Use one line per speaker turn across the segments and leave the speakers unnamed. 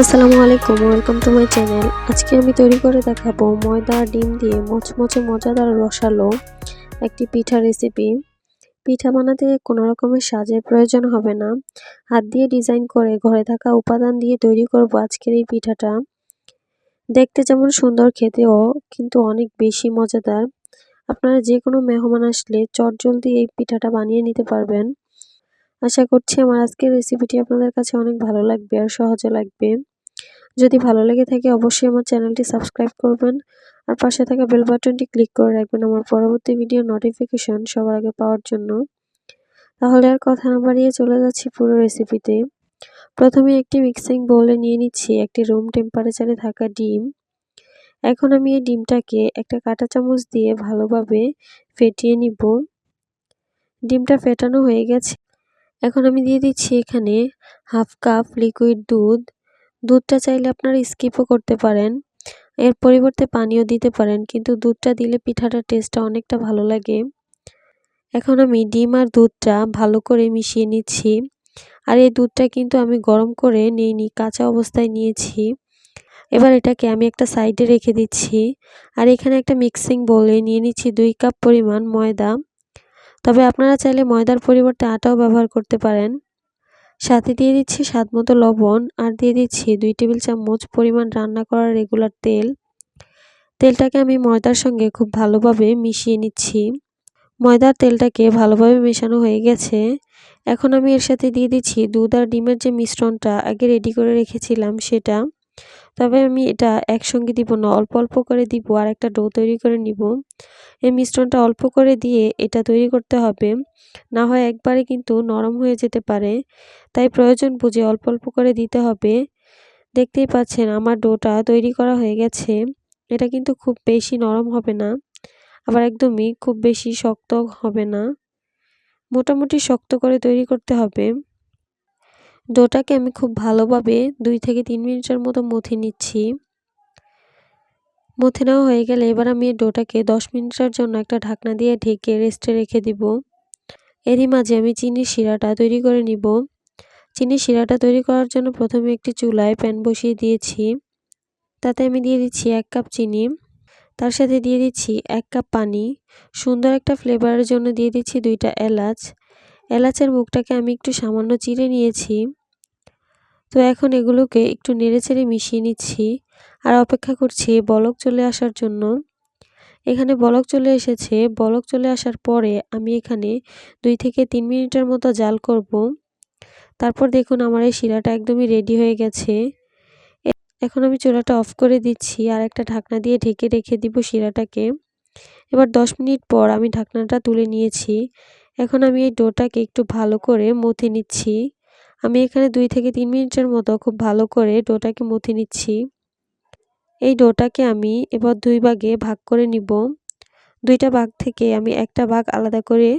আসসালামু আলাইকুম, welcome to my channel. আজকে আমি তৈরি করে দেখাবো ময়দা, ডিম দিয়ে মচমচে মজাদার রসালো একটি পিঠা রেসিপি পিঠা বানাতে কোনো রকমের সাজের প্রয়োজন হবে না। হাত দিয়ে ডিজাইন করে ঘরে থাকা উপাদান দিয়ে তৈরি করব আজকের এই পিঠাটা। দেখতে যেমন সুন্দর খেতেও, কিন্তু অনেক বেশি মজাদার। আপনারা যে কোনো মেহমান আসলে চটজলদি এই পিঠাটা বানিয়ে নিতে পারবেন। আশা করছি আমার আজকের রেসিপিটি আপনাদের কাছে অনেক ভালো লাগবে আর সহজে লাগবে। যদি ভালো লেগে থাকে অবশ্যই আমার চ্যানেলটি সাবস্ক্রাইব করবেন আর পাশে থাকা বেল বাটনটি ক্লিক করে রাখবেন আমার পরবর্তী ভিডিও নোটিফিকেশন সবার আগে পাওয়ার জন্য। তাহলে আর কথা না বাড়িয়ে চলে যাচ্ছি পুরো রেসিপিতে প্রথমে একটি মিক্সিং বোলে নিয়ে নিচ্ছি একটি রুম টেম্পারেচারে থাকা ডিম। এখন আমি এই ডিমটাকে একটা কাঁটা চামচ দিয়ে ভালোভাবে ফেটিয়ে নিব। ডিমটা ফেটানো হয়ে গেছে এখন আমি দিয়ে দিচ্ছি এখানে হাফ কাপ লিকুইড দুধ। দুধটা চাইলে আপনারা স্কিপও করতে পারেন। এর পরিবর্তে পানিও দিতে পারেন, কিন্তু দুধটা দিলে পিঠাটার টেস্টটা অনেকটা ভালো লাগে। এখন আমি ডিম আর দুধটা ভালো করে মিশিয়ে নিচ্ছি। আর এই দুধটা কিন্তু আমি গরম করে নিইনি, কাঁচা অবস্থায় নিয়েছি। এবার এটাকে আমি একটা সাইডে রেখে দিচ্ছি। আর এখানে একটা মিক্সিং বলে নিয়ে নিচ্ছি দুই কাপ পরিমাণ ময়দা। তবে আপনারা চাইলে ময়দার পরিবর্তে আটাও ব্যবহার করতে পারেন। সাথে দিয়ে দিচ্ছি স্বাদ মতো লবণ আর দিয়ে দিচ্ছি দুই টেবিল চামচ পরিমাণ রান্না করার রেগুলার তেল। তেলটাকে আমি ময়দার সঙ্গে খুব ভালোভাবে মিশিয়ে নিচ্ছি। ময়দার তেলটাকে ভালোভাবে মেশানো হয়ে গেছে। এখন আমি এর সাথে দিয়ে দিচ্ছি দুধ আর ডিমের যে মিশ্রণটা আগে রেডি করে রেখেছিলাম সেটা। তবে আমি এটা একসঙ্গে দিব না, অল্প অল্প করে দিব আর একটা ডো তৈরি করে নিব। এই মিশ্রণটা অল্প করে দিয়ে এটা তৈরি করতে হবে, না হয় একবারে কিন্তু নরম হয়ে যেতে পারে। তাই প্রয়োজন বুঝে অল্প অল্প করে দিতে হবে। দেখতেই পাচ্ছেন আমার ডোটা তৈরি করা হয়ে গেছে, এটা কিন্তু খুব বেশি নরম হবে না, আবার একদমই খুব বেশি শক্ত হবে না। মোটামুটি শক্ত করে তৈরি করতে হবে। ডোটাকে আমি খুব ভালোভাবে দুই থেকে তিন মিনিটের মতো মথে নিচ্ছি। মথে নেওয়া হয়ে গেলে এবার আমি এই ডোটাকে দশ মিনিটের জন্য একটা ঢাকনা দিয়ে ঢেকে রেস্টে রেখে দিব। এরই মাঝে আমি চিনির শিরাটা তৈরি করে নিব। চিনির শিরাটা তৈরি করার জন্য প্রথমে একটি চুলায় প্যান বসিয়ে দিয়েছি। তাতে আমি দিয়ে দিচ্ছি এক কাপ চিনি। তার সাথে দিয়ে দিচ্ছি এক কাপ পানি। সুন্দর একটা ফ্লেভারের জন্য দিয়ে দিচ্ছি দুইটা এলাচ। এলাচের মুখটাকে আমি একটু সামান্য চিড়ে নিয়েছি। তো এখন এগুলোকে একটু নেড়ে চেড়ে মিশিয়ে নিচ্ছি আর অপেক্ষা করছি বলক চলে আসার জন্য। এখানে বলক চলে এসেছে। বলক চলে আসার পরে আমি এখানে দুই থেকে তিন মিনিটের মতো জাল করব। তারপর দেখুন আমার এই শিরাটা একদমই রেডি হয়ে গেছে। এখন আমি চুলাটা অফ করে দিচ্ছি আর একটা ঢাকনা দিয়ে ঢেকে রেখে দিব শিরাটাকে। এবার দশ মিনিট পর আমি ঢাকনাটা তুলে নিয়েছি। এখন আমি এই ডোটাকে একটু ভালো করে মথে নিচ্ছি। আমি এখানে দুই থেকে তিন মিনিটের মতো খুব ভালো করে ডোটাকে মথে নিচ্ছি। এই ডোটাকে আমি এবার দুই ভাগে ভাগ করে নিব। দুইটা ভাগ থেকে আমি একটা ভাগ আলাদা করে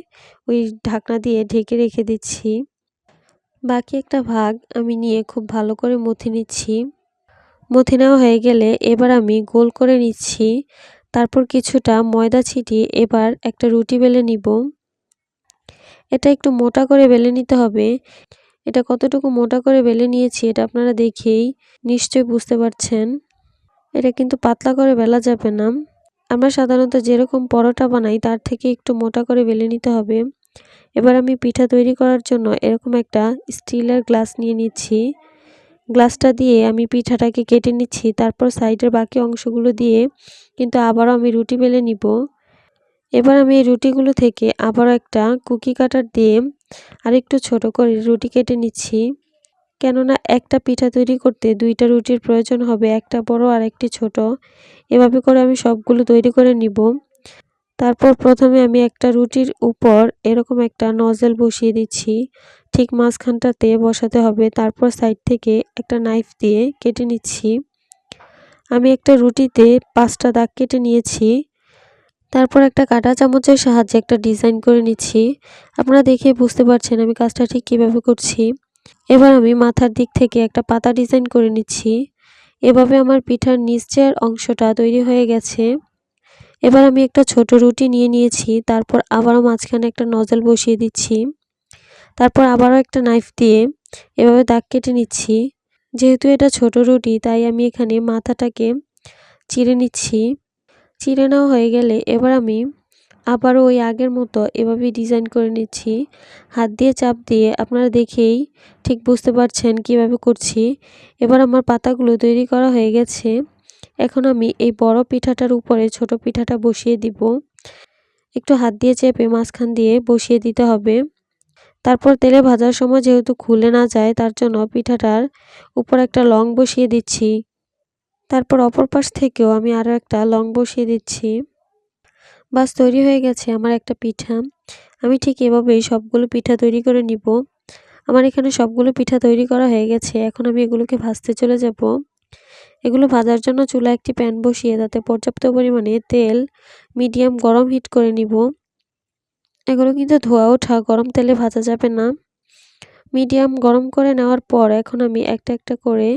ওই ঢাকনা দিয়ে ঢেকে রেখে দিচ্ছি। বাকি একটা ভাগ আমি নিয়ে খুব ভালো করে মথে নিচ্ছি। মথে নেওয়া হয়ে গেলে এবার আমি গোল করে নিচ্ছি। তারপর কিছুটা ময়দা ছিটিয়ে এবার একটা রুটি বেলে নিব। এটা একটু মোটা করে বেলে নিতে হবে। এটা কতটুকু মোটা করে বেলে নিয়েছি এটা আপনারা দেখেই নিশ্চয়ই বুঝতে পারছেন। এটা কিন্তু পাতলা করে বেলা যাবে না। আমরা সাধারণত যেরকম পরোটা বানাই, তার থেকে একটু মোটা করে বেলে নিতে হবে। এবার আমি পিঠা তৈরি করার জন্য এরকম একটা স্টিলের গ্লাস নিয়ে নিচ্ছি। গ্লাসটা দিয়ে আমি পিঠাটাকে কেটে নিচ্ছি, তারপর সাইডের বাকি অংশগুলো দিয়ে কিন্তু আবারও আমি রুটি বেলে নিব। এবার আমি এই রুটিগুলো থেকে আবারও একটা কুকি কাটার দিয়ে আরেকটু ছোট করে রুটি কেটে নিচ্ছি। কেননা একটা পিঠা তৈরি করতে দুইটা রুটির প্রয়োজন হবে, একটা বড় আর একটি ছোট। এভাবে করে আমি সবগুলো তৈরি করে নিব। তারপর প্রথমে আমি একটা রুটির উপর এরকম একটা নজেল বসিয়ে দিচ্ছি। ঠিক মাঝখানটাতে বসাতে হবে, তারপর সাইড থেকে একটা নাইফ দিয়ে কেটে নিচ্ছি। আমি একটা রুটিতে পাঁচটা দাগ কেটে নিয়েছি। তারপর একটা কাটা চামচের সাহায্যে একটা ডিজাইন করে নিচ্ছি। আপনারা দেখে বুঝতে পারছেন আমি কাজটা ঠিক কীভাবে করছি। এবার আমি মাথার দিক থেকে একটা পাতা ডিজাইন করে নিচ্ছি। এভাবে আমার পিঠার নিচের অংশটা তৈরি হয়ে গেছে। এবার আমি একটা ছোট রুটি নিয়ে নিয়েছি, তারপর আবারও মাঝখানে একটা নজল বসিয়ে দিচ্ছি। তারপর আবারও একটা নাইফ দিয়ে এভাবে দাগ কেটে নিচ্ছি। যেহেতু এটা ছোট রুটি, তাই আমি এখানে মাথাটাকে চিড়ে নিচ্ছি। চিড়ে নেওয়া হয়ে গেলে এবার আমি আবারও ওই আগের মতো এভাবেই ডিজাইন করে নিচ্ছি। হাত দিয়ে চাপ দিয়ে আপনারা দেখেই ঠিক বুঝতে পারছেন কীভাবে করছি। এবার আমার পাতাগুলো তৈরি করা হয়ে গেছে। এখন আমি এই বড় পিঠাটার উপরে ছোট পিঠাটা বসিয়ে দিব। একটু হাত দিয়ে চেপে মাঝখান দিয়ে বসিয়ে দিতে হবে। তারপর তেলে ভাজার সময় যেহেতু খুলে না যায়, তার জন্য পিঠাটার উপর একটা লং বসিয়ে দিচ্ছি। তারপর অপর পাশ থেকেও আমি আরও একটা লং বসিয়ে দিচ্ছি। বাস, তৈরি হয়ে গেছে আমার একটা পিঠা। আমি ঠিক এভাবেই সবগুলো পিঠা তৈরি করে নিব। আমার এখানে সবগুলো পিঠা তৈরি করা হয়ে গেছে। এখন আমি এগুলোকে ভাজতে চলে যাব। এগুলো ভাজার জন্য চুলা একটি প্যান বসিয়ে তাতে পর্যাপ্ত পরিমাণে তেল, মিডিয়াম গরম হিট করে নিব। এগুলো কিন্তু ধোয়া ওঠা, গরম তেলে ভাজা যাবে না। মিডিয়াম গরম করে নেওয়ার পর এখন আমি একটা একটা করে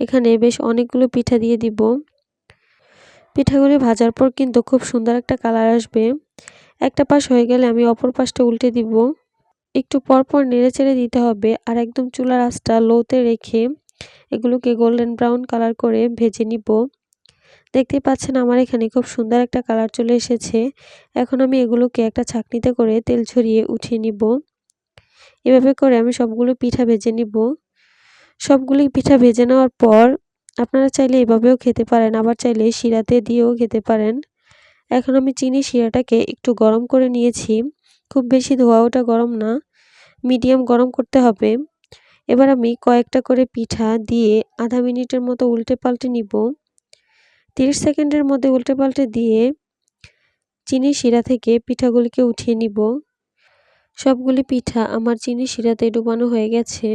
এখানে বেশ অনেকগুলো পিঠা দিয়ে দিব। পিঠাগুলি ভাজার পর কিন্তু খুব সুন্দর একটা কালার আসবে। একটা পাশ হয়ে গেলে আমি অপর পাশটা উল্টে দিব। একটু পরপর নেড়ে চেড়ে দিতে হবে আর একদম চুলার আঁচটা লোতে রেখে এগুলোকে গোল্ডেন ব্রাউন কালার করে ভেজে নিব। দেখতে পাচ্ছেন আমার এখানে খুব সুন্দর একটা কালার চলে এসেছে। এখন আমি এগুলোকে একটা ছাকনিতে করে তেল ছড়িয়ে উঠিয়ে নিব। এভাবে করে আমি সবগুলো পিঠা ভেজে নিব। সবগুলি পিঠা ভেজে নেওয়ার পর আপনারা চাইলে এভাবেও খেতে পারেন, আবার চাইলে শিরাতে দিয়েও খেতে পারেন। এখন আমি চিনি শিরাটাকে একটু গরম করে নিয়েছি। খুব বেশি ধোয়া ওটা গরম না, মিডিয়াম গরম করতে হবে। এবার আমি কয়েকটা করে পিঠা দিয়ে আধা মিনিটের মতো উল্টে পাল্টে নিব। তিরিশ সেকেন্ডের মধ্যে উল্টে পাল্টে দিয়ে চিনি শিরা থেকে পিঠাগুলিকে উঠিয়ে নিব। সবগুলি পিঠা আমার চিনি শিরাতে ডুবানো হয়ে গেছে।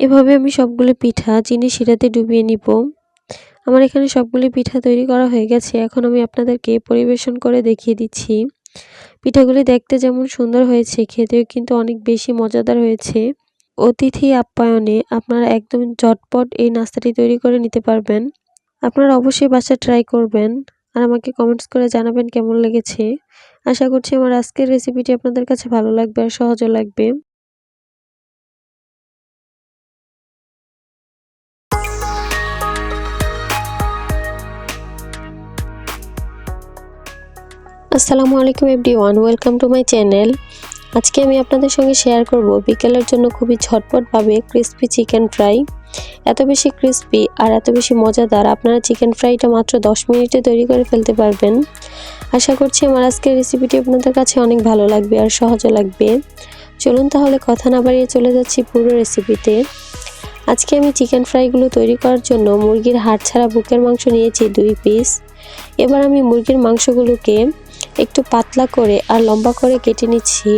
এভাবে আমি সবগুলি পিঠা চিনি শিরাতে ডুবিয়ে নিব। আমার এখানে সবগুলি পিঠা তৈরি করা হয়ে গেছে। এখন আমি আপনাদেরকে পরিবেশন করে দেখিয়ে দিচ্ছি। পিঠাগুলি দেখতে যেমন সুন্দর হয়েছে, খেতেও কিন্তু অনেক বেশি মজাদার হয়েছে। অতিথি আপ্যায়নে আপনারা একদম ঝটপট এই নাস্তাটি তৈরি করে নিতে পারবেন। আপনারা অবশ্যই বাসা ট্রাই করবেন। আর আমাকে কমেন্টস করে জানাবেন কেমন লেগেছে। আশা করছি আমার আজকের রেসিপিটি আপনাদের কাছে ভালো লাগবে আর সহজও লাগবে। আসসালামু আলাইকুম everyone welcome to my channel আজকে আমি আপনাদের সঙ্গে শেয়ার করব বিকেলের জন্য খুবই ঝটপটভাবে ক্রিসপি চিকেন ফ্রাই এত বেশি ক্রিসপি আর এত বেশি মজাদার, আপনারা চিকেন ফ্রাইটা মাত্র 10 মিনিটে তৈরি করে ফেলতে পারবেন। আশা করছি আমার আজকের রেসিপিটি আপনাদের কাছে অনেক ভালো লাগবে আর সহজও লাগবে। চলুন তাহলে কথা না বাড়িয়ে চলে যাচ্ছি পুরো রেসিপিতে আজকে আমি চিকেন ফ্রাইগুলো তৈরি করার জন্য মুরগির হাড় ছাড়া বুকের মাংস নিয়েছি দুই পিস এবার আমি মুরগির মাংসগুলোকে একটু পাতলা করে আর লম্বা করে কেটে নিচ্ছি।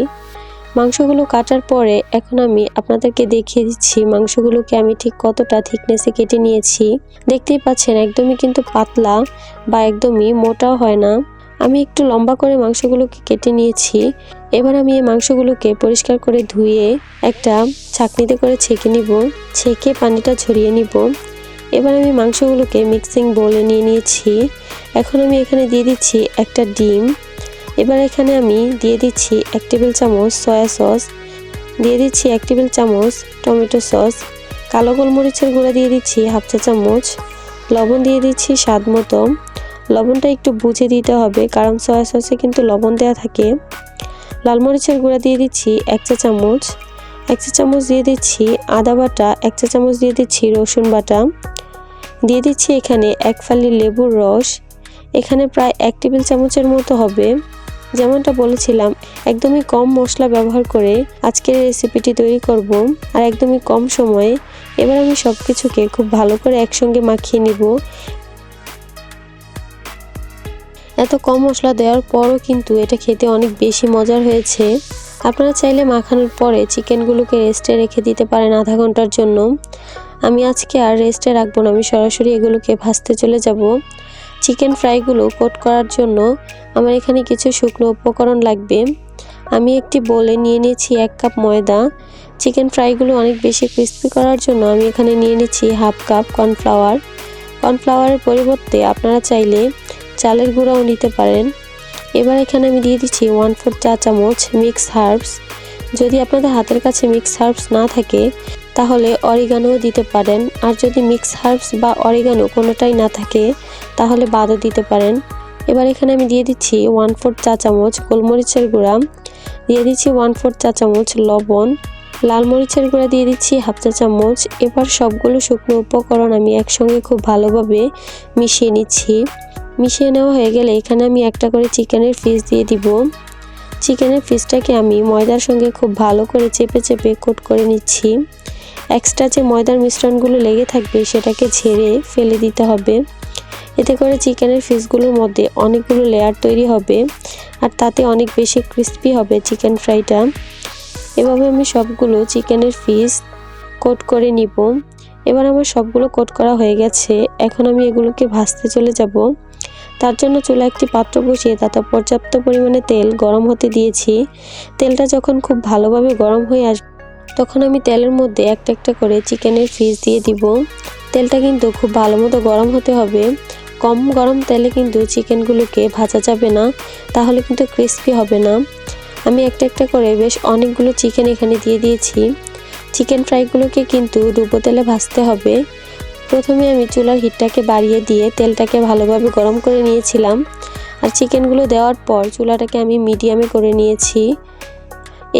মাংসগুলো কাটার পরে এখন আমি আপনাদেরকে দেখিয়ে দিচ্ছি মাংসগুলোকে আমি ঠিক কতটা থিকনেসে কেটে নিয়েছি। দেখতেই পাচ্ছেন, একদমই কিন্তু পাতলা বা একদমই মোটাও হয় না। আমি একটু লম্বা করে মাংসগুলোকে কেটে নিয়েছি। এবার আমি এই মাংসগুলোকে পরিষ্কার করে ধুয়ে একটা ছাকনিতে করে ছেঁকে নিব। ছেঁকে পানিটা ছড়িয়ে নিব। এবার আমি মাংসগুলোকে মিক্সিং বোলে নিয়ে নিয়েছি। এখন আমি এখানে দিয়ে দিচ্ছি একটা ডিম। এবার এখানে আমি দিয়ে দিচ্ছি এক টেবিল চামচ সয়া সস, দিয়ে দিচ্ছি এক টেবিল চামচ টমেটো সস, কালো গোলমরিচের গুঁড়া দিয়ে দিচ্ছি হাফ চা চামচ, লবণ দিয়ে দিচ্ছি স্বাদ মতো। লবণটা একটু বুঝে দিতে হবে কারণ সয়া সসে কিন্তু লবণ দেওয়া থাকে। লাল মরিচের গুঁড়া দিয়ে দিচ্ছি এক চা চামচ, এক চা চামচ দিয়ে দিচ্ছি আদা বাটা, এক চা চামচ দিয়ে দিচ্ছি রসুন বাটা। দিয়ে দিচ্ছি এখানে এক ফালি লেবুর রস, এখানে প্রায় এক টেবিল চামচের মতো হবে। যেমনটা বলেছিলাম, একদমই কম মশলা ব্যবহার করে আজকের রেসিপিটি তৈরি করব আর একদমই কম সময়ে। এবার আমি সব কিছুকে খুব ভালো করে একসঙ্গে মাখিয়ে নিব। এত কম মশলা দেওয়ার পরও কিন্তু এটা খেতে অনেক বেশি মজার হয়েছে। আপনারা চাইলে মাখানোর পরে চিকেনগুলোকে রেস্টে রেখে দিতে পারেন আধা ঘণ্টার জন্য। আমি আজকে আর রেস্টে রাখব না, আমি সরাসরি এগুলোকে ভাজতে চলে যাব। চিকেন ফ্রাইগুলো কোট করার জন্য আমার এখানে কিছু শুকনো উপকরণ লাগবে। আমি একটি বলে নিয়ে নিয়েছি এক কাপ ময়দা। চিকেন ফ্রাইগুলো অনেক বেশি ক্রিস্পি করার জন্য আমি এখানে নিয়ে নিয়েছি হাফ কাপ কর্নফ্লাওয়ার কর্নফ্লাওয়ারের পরিবর্তে আপনারা চাইলে চালের গুঁড়াও নিতে পারেন। এবার এখানে আমি দিয়ে দিচ্ছি ওয়ান ফোর চা চামচ মিক্স হার্বস যদি আপনাদের হাতের কাছে মিক্স হার্বস না থাকে তাহলে অরিগানোও দিতে পারেন। আর যদি মিক্স হার্বস বা অরিগানো কোনোটাই না থাকে, তাহলে বাদও দিতে পারেন। এবার এখানে আমি দিয়ে দিচ্ছি ওয়ান ফোর্থ চা চামচ গোলমরিচের গুঁড়া। দিয়ে দিচ্ছি ওয়ান ফোর্থ চা চামচ লবণ। লাল মরিচের গুঁড়া দিয়ে দিচ্ছি হাফ চা চামচ। এবার সবগুলো শুকনো উপকরণ আমি একসঙ্গে খুব ভালোভাবে মিশিয়ে নিচ্ছি। মিশিয়ে নেওয়া হয়ে গেলে এখানে আমি একটা করে চিকেনের পিস দিয়ে দিব। চিকেনের পিসটাকে আমি ময়দার সঙ্গে খুব ভালো করে চেপে চেপে কোট করে নিচ্ছি। এক্সট্রা যে ময়দার মিশ্রণগুলো লেগে থাকবে সেটাকে ঝেড়ে ফেলে দিতে হবে। এতে করে চিকেনের পিসগুলোর মধ্যে অনেকগুলো লেয়ার তৈরি হবে আর তাতে অনেক বেশি ক্রিস্পি হবে চিকেন ফ্রাইটা। এভাবে আমি সবগুলো চিকেনের পিস কোট করে নিব। এবার আমার সবগুলো কোট করা হয়ে গেছে। এখন আমি এগুলোকে ভাজতে চলে যাব। তার জন্য চুলা একটি পাত্র বসিয়ে তাতে পর্যাপ্ত পরিমাণে তেল গরম হতে দিয়েছি। তেলটা যখন খুব ভালোভাবে গরম হয়ে আসবে তখন আমি তেলের মধ্যে একটা একটা করে চিকেনের পিস দিয়ে দিব। তেলটা কিন্তু খুব ভালো মতো গরম হতে হবে। কম গরম তেলে কিন্তু চিকেনগুলোকে ভাজা যাবে না, তাহলে কিন্তু ক্রিস্পি হবে না। আমি একটা একটা করে বেশ অনেকগুলো চিকেন এখানে দিয়ে দিয়েছি। চিকেন ফ্রাইগুলোকে কিন্তু ডুবো তেলে ভাজতে হবে। প্রথমে আমি চুলার হিটটাকে বাড়িয়ে দিয়ে তেলটাকে ভালোভাবে গরম করে নিয়েছিলাম। আর চিকেনগুলো দেওয়ার পর চুলাটাকে আমি মিডিয়ামে করে নিয়েছি।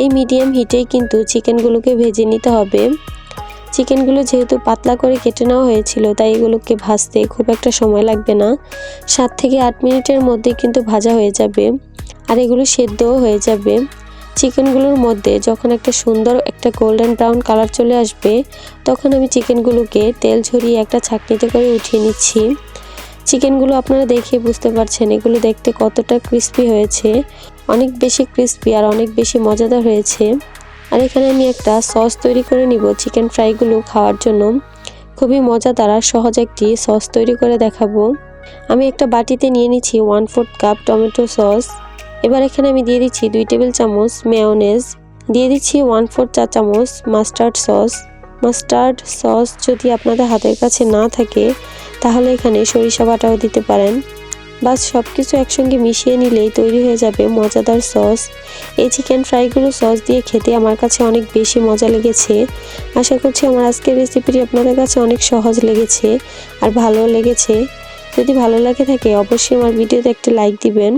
এই মিডিয়াম হিটেই কিন্তু চিকেনগুলোকে ভেজে নিতে হবে। চিকেনগুলো যেহেতু পাতলা করে কেটে নেওয়া হয়েছিল, তাই এগুলোকে ভাজতে খুব একটা সময় লাগবে না। সাত থেকে আট মিনিটের মধ্যে কিন্তু ভাজা হয়ে যাবে আর এগুলো সেদ্ধও হয়ে যাবে। চিকেনগুলোর মধ্যে যখন একটা সুন্দর একটা গোল্ডেন ব্রাউন কালার চলে আসবে, তখন আমি চিকেনগুলোকে তেল ঝরিয়ে একটা ছাকনিতে করে উঠিয়ে নিচ্ছি। চিকেনগুলো আপনারা দেখে বুঝতে পারছেন, এগুলো দেখতে কতটা ক্রিস্পি হয়েছে। অনেক বেশি ক্রিস্পি আর অনেক বেশি মজাদার হয়েছে। আর এখানে আমি একটা সস তৈরি করে নিব চিকেন ফ্রাইগুলো খাওয়ার জন্য। খুবই মজাদার আর সহজ একটি সস তৈরি করে দেখাবো। আমি একটা বাটিতে নিয়ে নিচ্ছি one fourth cup tomato sauce এবার এখানে আমি দিয়ে দিচ্ছি দুই টেবিল চামচ মেয়নেজ দিয়ে দিচ্ছি ওয়ান ফোর চা চামচ মাস্টার্ড সস মাস্টার্ড সস যদি আপনাদের হাতের কাছে না থাকে, তাহলে এখানে সরিষা বাটাও দিতে পারেন। বাস সব কিছু একসঙ্গে মিশিয়ে নিলেই তৈরি হয়ে যাবে মজাদার সস। এই চিকেন ফ্রাইগুলো সস দিয়ে খেতে আমার কাছে অনেক বেশি মজা লেগেছে। আশা করছি আমার আজকের রেসিপিটি আপনাদের কাছে অনেক সহজ লেগেছে আর ভালো লেগেছে। যদি ভালো লাগে থাকে, অবশ্যই আমার ভিডিওতে একটা লাইক দিবেন।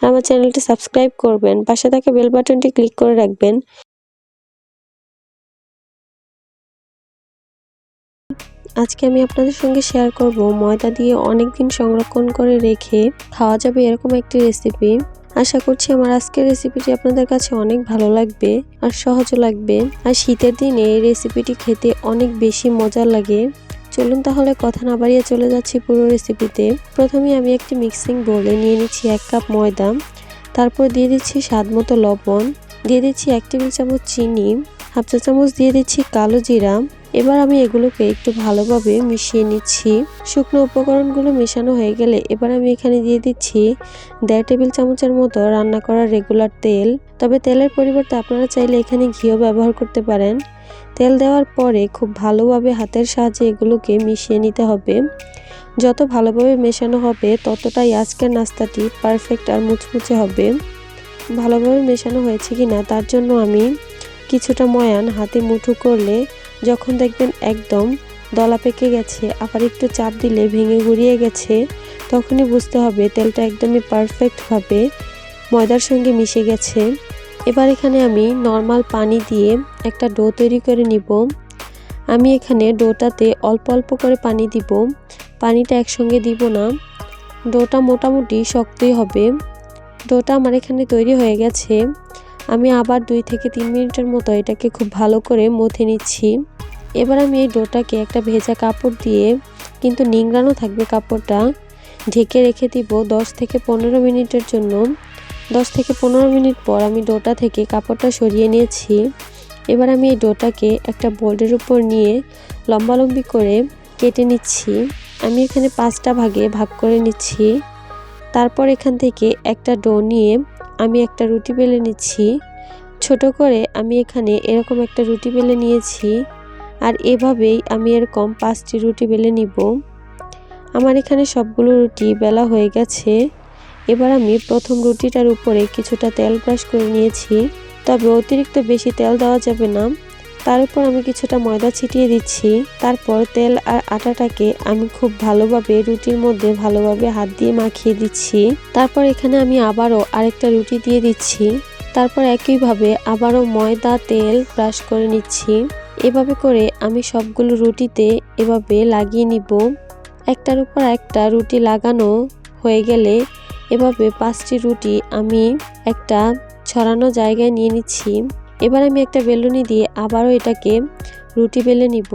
আর আমার চ্যানেলটি সাবস্ক্রাইব করবেন। পাশে থাকা বেল বাটনটি ক্লিক করে রাখবেন। আজকে আমি আপনাদের সঙ্গে শেয়ার করব ময়দা দিয়ে অনেক দিন সংরক্ষণ করে রেখে খাওয়া যাবে এরকম একটি রেসিপি আশা করছি আমার আজকের রেসিপিটি আপনাদের কাছে অনেক ভালো লাগবে আর সহজও লাগবে। আর শীতের দিনে এই রেসিপিটি খেতে অনেক বেশি মজা লাগে। চলুন তাহলে কথা না বাড়িয়ে চলে যাচ্ছি পুরো রেসিপিতে প্রথমে আমি একটি মিক্সিং বোলে নিয়ে নিচ্ছি এক কাপ ময়দা। তারপর দিয়ে দিচ্ছি স্বাদ মতো লবণ। দিয়ে দিচ্ছি এক টেবিল চামচ চিনি। হাফ চা চামচ দিয়ে দিচ্ছি কালো জিরা। এবার আমি এগুলোকে একটু ভালোভাবে মিশিয়ে নিচ্ছি। শুকনো উপকরণগুলো মেশানো হয়ে গেলে এবার আমি এখানে দিয়ে দিচ্ছি দেড় টেবিল চামচের মতো রান্না করা রেগুলার তেল। তবে তেলের পরিবর্তে আপনারা চাইলে এখানে ঘিও ব্যবহার করতে পারেন। তেল দেওয়ার পরে খুব ভালোভাবে হাতের সাহায্যে এগুলোকে মিশিয়ে নিতে হবে। যত ভালোভাবে মেশানো হবে, ততটাই আজকের নাস্তাটি পারফেক্ট আর মুচমুচে হবে। ভালোভাবে মেশানো হয়েছে কি না তার জন্য আমি কিছুটা ময়ান হাতে মুঠো করলে যখন দেখবেন একদম দলা পেকে গেছে, আবার একটু চাপ দিলে ভেঙে গুড়িয়ে গেছে, তখনই বুঝতে হবে তেলটা একদমই পারফেক্টভাবে ময়দার সঙ্গে মিশে গেছে। এবার এখানে আমি নর্মাল পানি দিয়ে একটা ডো তৈরি করে নিব। আমি এখানে ডোটাতে অল্প অল্প করে পানি দিব। পানিটা একসঙ্গে দিব না। ডোটা মোটামুটি শক্তই হবে। ডোটা আমার এখানে তৈরি হয়ে গেছে। আমি আবার দুই থেকে তিন মিনিটের মতো এটাকে খুব ভালো করে মথে নিচ্ছি। এবার আমি এই ডোটাকে একটা ভেজা কাপড় দিয়ে কিন্তু নিংড়ানো থাকবে কাপড়টা, ঢেকে রেখে দিব দশ থেকে পনেরো মিনিটের জন্য। দশ থেকে পনেরো মিনিট পর আমি ডোটা থেকে কাপড়টা সরিয়ে নিয়েছি। এবার আমি এই ডোটাকে একটা বোল্ডের উপর নিয়ে লম্বালম্বি করে কেটে নিচ্ছি। আমি এখানে পাঁচটা ভাগে ভাগ করে নিচ্ছি। তারপর এখান থেকে একটা ডো নিয়ে আমি একটা রুটি বেলে নিচ্ছি। ছোট করে আমি এখানে এরকম একটা রুটি বেলে নিয়েছি। আর এভাবেই আমি এরকম পাঁচটি রুটি বেলে নিব। আমার এখানে সবগুলো রুটি বেলা হয়ে গেছে। এবার আমি প্রথম রুটিটার উপরে কিছুটা তেল ব্রাশ করে নিয়েছি। তবে অতিরিক্ত বেশি তেল দেওয়া যাবে না। তার উপর আমি কিছুটা ময়দা ছিটিয়ে দিচ্ছি। তারপর তেল আর আটাটাকে আমি খুব ভালোভাবে রুটির মধ্যে ভালোভাবে হাত দিয়ে মাখিয়ে দিচ্ছি। তারপর এখানে আমি আবারও আরেকটা রুটি দিয়ে দিচ্ছি। তারপর একইভাবে আবারও ময়দা, তেল ব্রাশ করে নিচ্ছি। এভাবে করে আমি সবগুলো রুটিতে এভাবে লাগিয়ে নিব। একটার উপর একটা রুটি লাগানো হয়ে গেলে এভাবে পাঁচটি রুটি আমি একটা ছড়ানো জায়গায় নিয়ে নিচ্ছি। এবার আমি একটা বেলুনি দিয়ে আবারও এটাকে রুটি বেলে নিব।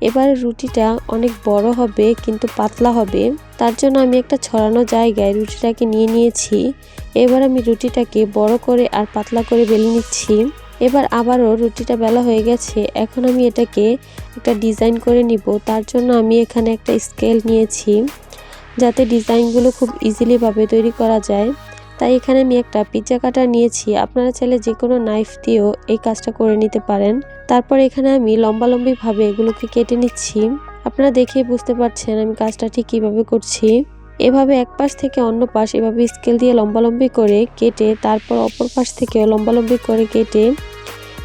এবার রুটিটা অনেক বড় হবে কিন্তু পাতলা হবে। তার জন্য আমি একটা ছড়ানো জায়গায় রুটিটাকে নিয়ে নিয়েছি। এবার আমি রুটিটাকে বড় করে আর পাতলা করে বেলে নিচ্ছি। এবার আবারও রুটিটা বেলা হয়ে গেছে। এখন আমি এটাকে একটা ডিজাইন করে নিব। তার জন্য আমি এখানে একটা স্কেল নিয়েছি, যাতে ডিজাইনগুলো খুব ইজিলিভাবে তৈরি করা যায়। তাই এখানে আমি একটা পিজ্জা কাটার নিয়েছি। আপনারা চাইলে যে কোনো নাইফ দিয়েও এই কাজটা করে নিতে পারেন। তারপর এখানে আমি লম্বালম্বিভাবে এগুলোকে কেটে নিচ্ছি। আপনারা দেখেই বুঝতে পারছেন আমি কাজটা ঠিক কীভাবে করছি। এভাবে এক পাশ থেকে অন্য পাশ এভাবে স্কেল দিয়ে লম্বালম্বি করে কেটে, তারপর অপর পাশ থেকে লম্বালম্বি করে কেটে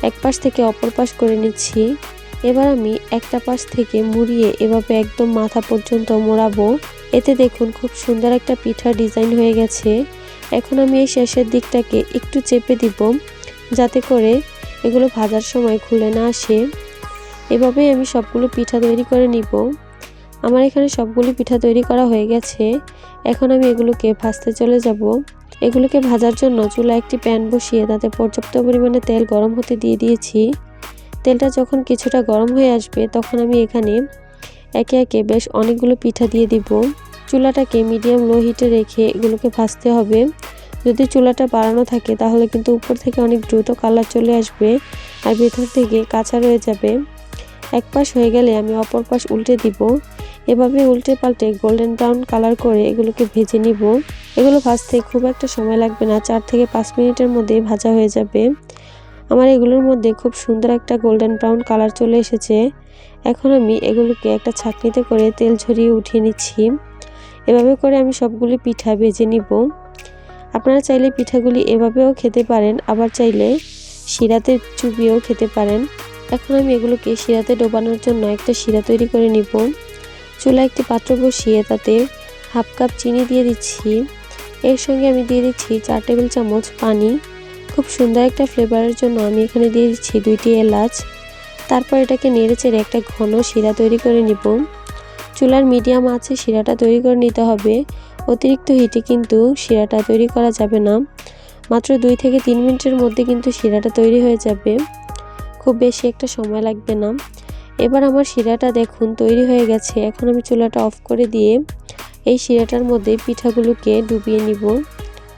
এক পাশ থেকে অপর পাশ করে নিচ্ছি। এবার আমি একটা পাশ থেকে মুড়িয়ে এভাবে একদম মাথা পর্যন্ত মোড়াবো। এতে দেখুন খুব সুন্দর একটা পিঠার ডিজাইন হয়ে গেছে। এখন আমি এই শেষের দিকটাকে একটু চেপে দিব, যাতে করে এগুলো ভাজার সময় খুলে না আসে। এভাবেই আমি সবগুলো পিঠা তৈরি করে নিব। আমার এখানে সবগুলো পিঠা তৈরি করা হয়ে গেছে। এখন আমি এগুলোকে ভাজতে চলে যাব। এগুলোকে ভাজার জন্য চুলা একটি প্যান বসিয়ে তাতে পর্যাপ্ত পরিমাণে তেল গরম হতে দিয়ে দিয়েছি। তেলটা যখন কিছুটা গরম হয়ে আসবে, তখন আমি এখানে একে একে বেশ অনেকগুলো পিঠা দিয়ে দিব। চুলাটাকে মিডিয়াম লো হিটে রেখে এগুলোকে ভাজতে হবে। যদি চুলাটা বাড়ানো থাকে, তাহলে কিন্তু উপর থেকে অনেক দ্রুত কালার চলে আসবে আর ভেতর থেকে কাঁচা রয়ে যাবে। এক পাশ হয়ে গেলে আমি অপর পাশ উল্টে দিব। এভাবে উল্টে পাল্টে গোল্ডেন ব্রাউন কালার করে এগুলোকে ভেজে নিব। এগুলো ভাজতে খুব একটা সময় লাগবে না, চার থেকে পাঁচ মিনিটের মধ্যে ভাজা হয়ে যাবে। আমার এগুলোর মধ্যে খুব সুন্দর একটা গোল্ডেন ব্রাউন কালার চলে এসেছে। এখন আমি এগুলোকে একটা ছাঁকনিতে করে তেল ঝরিয়ে উঠিয়ে নিচ্ছি। এভাবে করে আমি সবগুলি পিঠা ভেজে নিব। আপনারা চাইলে পিঠাগুলি এভাবেও খেতে পারেন, আবার চাইলে শিরাতে চুবিয়েও খেতে পারেন। এখন আমি এগুলোকে শিরাতে ডোবানোর জন্য একটা শিরা তৈরি করে নিব। চুলা একটি পাত্র বসিয়ে তাতে হাফ কাপ চিনি দিয়ে দিচ্ছি। এর সঙ্গে আমি দিয়ে দিচ্ছি চার টেবিল চামচ পানি। খুব সুন্দর একটা ফ্লেভারের জন্য আমি এখানে দিয়ে দিচ্ছি দুইটি এলাচ। তারপর এটাকে নেড়ে চেড়ে একটা ঘন শিরা তৈরি করে নিব। চুলার মিডিয়াম আছে, শিরাটা তৈরি করে নিতে হবে। অতিরিক্ত হিটে কিন্তু শিরাটা তৈরি করা যাবে না। মাত্র দুই থেকে তিন মিনিটের মধ্যে কিন্তু শিরাটা তৈরি হয়ে যাবে। খুব বেশি একটা সময় লাগবে না। এবার আমার শিরাটা দেখুন, তৈরি হয়ে গেছে। এখন আমি চুলাটা অফ করে দিয়ে এই শিরাটার মধ্যে পিঠাগুলোকে ডুবিয়ে নিব।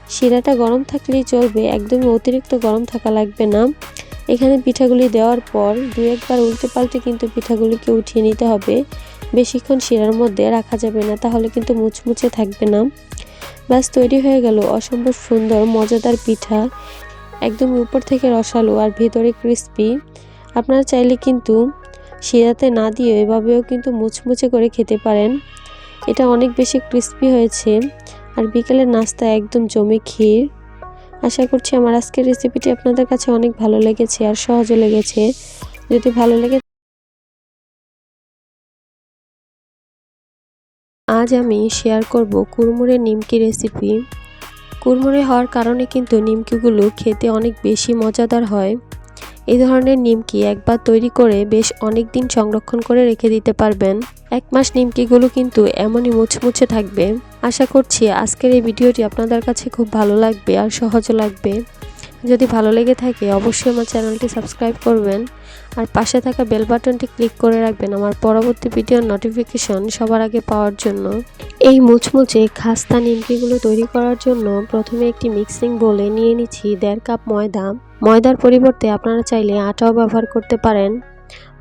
শিরাটা গরম থাকলেই চলবে, একদমই অতিরিক্ত গরম থাকা লাগবে না। এখানে পিঠাগুলি দেওয়ার পর দু একবার উল্টে পাল্টে কিন্তু পিঠাগুলিকে উঠিয়ে নিতে হবে। বেশিক্ষণ শিরার মধ্যে রাখা যাবে না, তাহলে কিন্তু মুচমুচে থাকবে না। ব্যাস, তৈরি হয়ে গেল অসম্ভব সুন্দর, মজাদার পিঠা। একদম উপর থেকে রসালো আর ভেতরে ক্রিস্পি আপনারা চাইলে কিন্তু শিরাতে না দিয়ে এভাবেও কিন্তু মুচমুচে করে খেতে পারেন। এটা অনেক বেশি ক্রিস্পি হয়েছে আর বিকেলের নাস্তা একদম জমে ক্ষীর। আশা করছি আমার আজকের রেসিপিটি আপনাদের কাছে অনেক ভালো লেগেছে আর সহজও লেগেছে। যদি ভালো লেগে আজ আমি শেয়ার করব কুরমুরে নিমকি রেসিপি কুরমুরে হওয়ার কারণে কিন্তু নিমকিগুলো খেতে অনেক বেশি মজাদার হয়। এই ধরনের নিমকি একবার তৈরি করে বেশ অনেক দিন সংরক্ষণ করে রেখে দিতে পারবেন। এক মাস নিমকিগুলো কিন্তু এমনই মুছমুছে থাকবে। আশা করছি আজকের এই ভিডিওটি আপনাদের কাছে খুব ভালো লাগবে আর সহজও লাগবে। যদি ভালো লেগে থাকে অবশ্যই আমার চ্যানেলটি সাবস্ক্রাইব করবেন। আর পাশে থাকা বেল বাটনটি ক্লিক করে রাখবেন আমার পরবর্তী ভিডিওর নোটিফিকেশন সবার আগে পাওয়ার জন্য। এই মুচমুচে খাস্তা নিমকিগুলো তৈরি করার জন্য প্রথমে একটি মিক্সিং বলে নিয়ে নিচ্ছি দেড় কাপ ময়দা। ময়দার পরিবর্তে আপনারা চাইলে আটাও ব্যবহার করতে পারেন।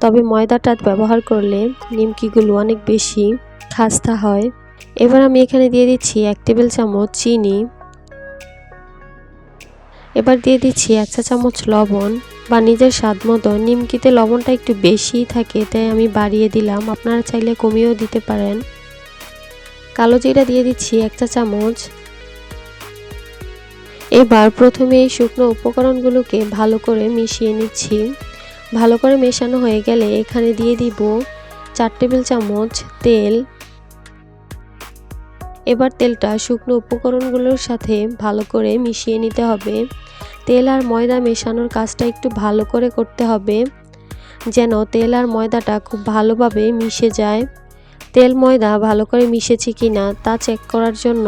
তবে ময়দাটা ব্যবহার করলে নিমকিগুলো অনেক বেশি খাস্তা হয়। এবার আমি এখানে দিয়ে দিচ্ছি এক টেবিল চামচ চিনি। এবার দিয়ে দিচ্ছি এক চা চামচ লবণ বা নিজের স্বাদ মতো। নিমকিতে লবণটা একটু বেশিই থাকে, তাই আমি বাড়িয়ে দিলাম। আপনারা চাইলে কমিয়েও দিতে পারেন। কালো জিরা দিয়ে দিচ্ছি এক চা চামচ। এবার প্রথমে এই শুকনো উপকরণগুলোকে ভালো করে মিশিয়ে নিচ্ছি। ভালো করে মেশানো হয়ে গেলে এখানে দিয়ে দিব চার টেবিল চামচ তেল। এবার তেলটা শুকনো উপকরণগুলোর সাথে ভালো করে মিশিয়ে নিতে হবে। তেল আর ময়দা মেশানোর কাজটা একটু ভালো করে করতে হবে, যেন তেল আর ময়দাটা খুব ভালোভাবে মিশে যায়। তেল ময়দা ভালো করে মিশেছে কি না তা চেক করার জন্য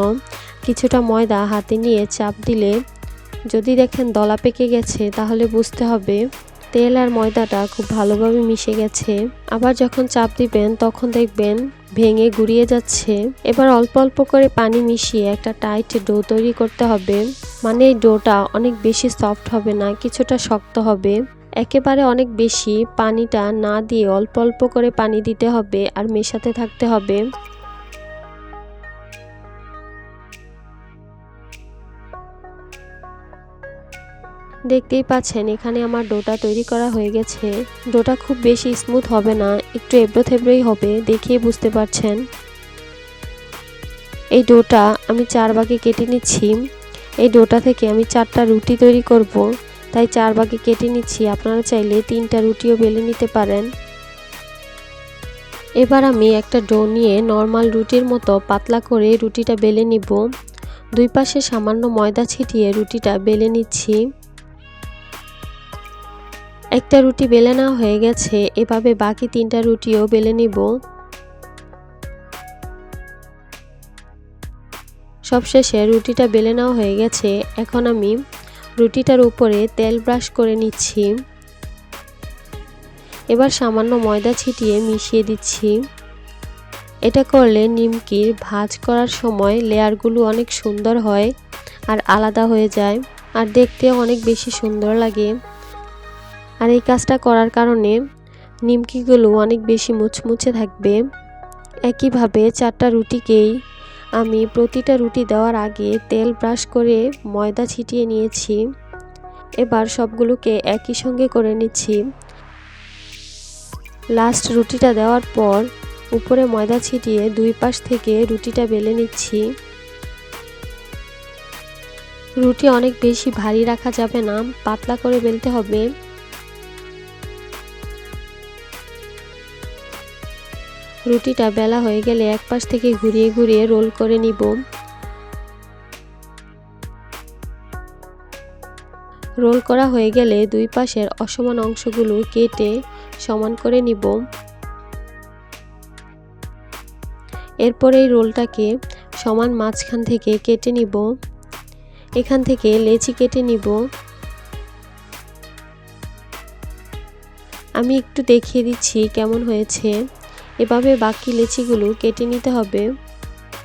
কিছুটা ময়দা হাতে নিয়ে চাপ দিলে যদি দেখেন দলা পেকে গেছে, তাহলে বুঝতে হবে তেল আর ময়দাটা খুব ভালোভাবে মিশে গেছে। আবার যখন চাপ দিবেন, তখন দেখবেন ভেঙে গুড়িয়ে যাচ্ছে। এবার অল্প অল্প করে পানি মিশিয়ে একটা টাইট ডো তৈরি করতে হবে। মানে এই ডোটা অনেক বেশি সফট হবে না, কিছুটা শক্ত হবে। একেবারে অনেক বেশি পানিটা না দিয়ে অল্প অল্প করে পানি দিতে হবে আর মেশাতে থাকতে হবে। দেখতেই পাচ্ছেন, এখানে আমার ডোটা তৈরি করা হয়ে গেছে। ডোটা খুব বেশি স্মুথ হবে না, একটু এবড়ো থেবড়োই হবে দেখিয়ে বুঝতে পারছেন। এই ডোটা আমি চার ভাগে কেটে নিচ্ছি। এই ডোটা থেকে আমি চারটা রুটি তৈরি করব। তাই চার ভাগে কেটে নিচ্ছি, আপনারা চাইলে তিনটা রুটিও বেলে নিতে পারেন। এবার আমি একটা ডো নিয়ে নর্মাল রুটির মতো পাতলা করে রুটিটা বেলে নিব। দুই পাশে সামান্য ময়দা ছিটিয়ে রুটিটা বেলে নিচ্ছি। একটা রুটি বেলে নেওয়া হয়ে গেছে, এভাবে বাকি তিনটা রুটিও বেলে নিব। সবশেষে রুটিটা বেলে নেওয়া হয়ে গেছে, এখন আমি রুটিটার উপরে তেল ব্রাশ করে নিচ্ছি। এবার সামান্য ময়দা ছিটিয়ে মিশিয়ে দিচ্ছি। এটা করলে নিমকির ভাজ করার সময় লেয়ারগুলো অনেক সুন্দর হয় আর আলাদা হয়ে যায়, আর দেখতেও অনেক বেশি সুন্দর লাগে। আর এই কাজটা করার কারণে নিমকিগুলো অনেক বেশি মুচমুচে থাকবে। একইভাবে চারটা রুটিকেই আমি প্রতিটা রুটি দেওয়ার আগে তেল ব্রাশ করে ময়দা ছিটিয়ে নিয়েছি। এবার সবগুলোকে একই সঙ্গে করে নিচ্ছি। লাস্ট রুটিটা দেওয়ার পর উপরে ময়দা ছিটিয়ে দুই পাশ থেকে রুটিটা বেলে নিচ্ছি। রুটি অনেক বেশি ভারী রাখা যাবে না, পাতলা করে বেলতে হবে। রুটিটা বেলা হয়ে গেলে এক পাশ থেকে ঘুরিয়ে ঘুরিয়ে রোল করে নিব। রোল করা হয়ে গেলে দুই পাশের অসমান অংশগুলো কেটে সমান করে নিব। এরপর এই রোলটাকে সমান মাঝখান থেকে কেটে নিব। এখান থেকে লেচি কেটে নিব। আমি একটু দেখিয়ে দিচ্ছি কেমন হয়েছে। এভাবে বাকি লেচিগুলো কেটে নিতে হবে।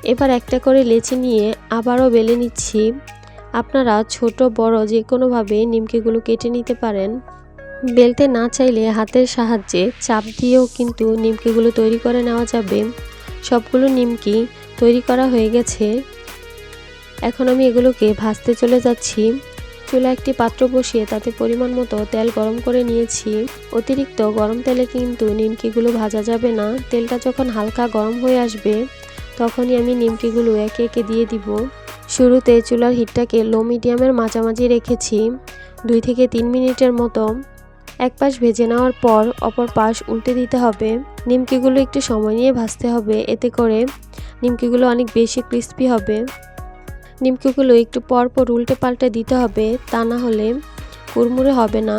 এবার একটা করে লেচি নিয়ে আবারও বেলে নিচ্ছি। আপনারা ছোট, বড় যে কোনোভাবে নিমকিগুলো কেটে নিতে পারেন। বেলতে না চাইলে হাতের সাহায্যে চাপ দিয়েও কিন্তু নিমকিগুলো তৈরি করে নেওয়া যাবে। সবগুলো নিমকি তৈরি করা হয়ে গেছে। এখন আমি এগুলোকে ভাজতে চলে যাচ্ছি। চুলা একটি পাত্র বসিয়ে তাতে পরিমাণ মতো তেল গরম করে নিয়েছি। অতিরিক্ত গরম তেলে কিন্তু নিমকিগুলো ভাজা যাবে না। তেলটা যখন হালকা গরম হয়ে আসবে, তখনই আমি নিমকিগুলো একে একে দিয়ে দিব। শুরুতে চুলার হিটটাকে লো মিডিয়ামের মাঝামাঝি রেখেছি, দুই থেকে তিন মিনিটের মতো। এক পাশ ভেজে নেওয়ার পর অপর পাশ উল্টে দিতে হবে। নিমকিগুলো একটু সময় নিয়ে ভাজতে হবে, এতে করে নিমকিগুলো অনেক বেশি ক্রিস্পি হবে। নিমকিগুলো একটু পর পর উল্টে পাল্টে দিতে হবে, তা না হলে কুরমুরে হবে না।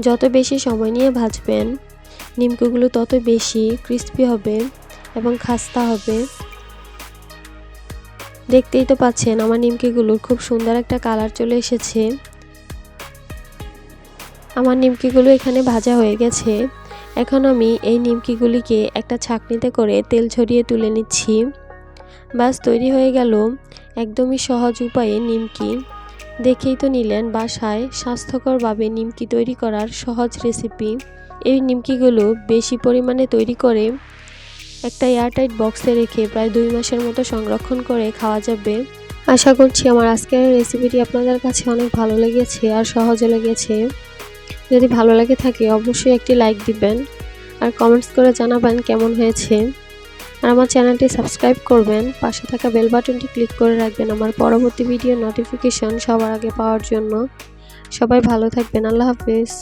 যত বেশি সময় নিয়ে ভাজবেন, নিমকিগুলো তত বেশি ক্রিস্পি হবে এবং খাস্তা হবে। দেখতেই তো পাচ্ছেন আমার নিমকিগুলোর খুব সুন্দর একটা কালার চলে এসেছে। আমার নিমকিগুলো এখানে ভাজা হয়ে গেছে। এখন আমি এই নিমকিগুলিকে একটা ছাকনিতে করে তেল ছড়িয়ে তুলে নিচ্ছি। বাস তৈরি হয়ে গেল। একদমই সহজ উপায়ে নিমকি দেখেই তো নিলেন বাসায় স্বাস্থ্যকরভাবে নিমকি তৈরি করার সহজ রেসিপি এই নিমকিগুলো বেশি পরিমাণে তৈরি করে একটা এয়ারটাইট বক্সে রেখে প্রায় দুই মাসের মতো সংরক্ষণ করে খাওয়া যাবে। আশা করছি আমার আজকের রেসিপিটি আপনাদের কাছে অনেক ভালো লেগেছে আর সহজে লেগেছে। যদি ভালো লাগে থাকে অবশ্যই একটি লাইক দিবেন। আর কমেন্টস করে জানাবেন কেমন হয়েছে। আর আমার চ্যানেলটি সাবস্ক্রাইব করবেন, পাশে থাকা বেল বাটনটি ক্লিক করে রাখবেন আমার পরবর্তী ভিডিও নোটিফিকেশন সবার আগে পাওয়ার জন্য। সবাই ভালো থাকবেন, আল্লাহ হাফিজ।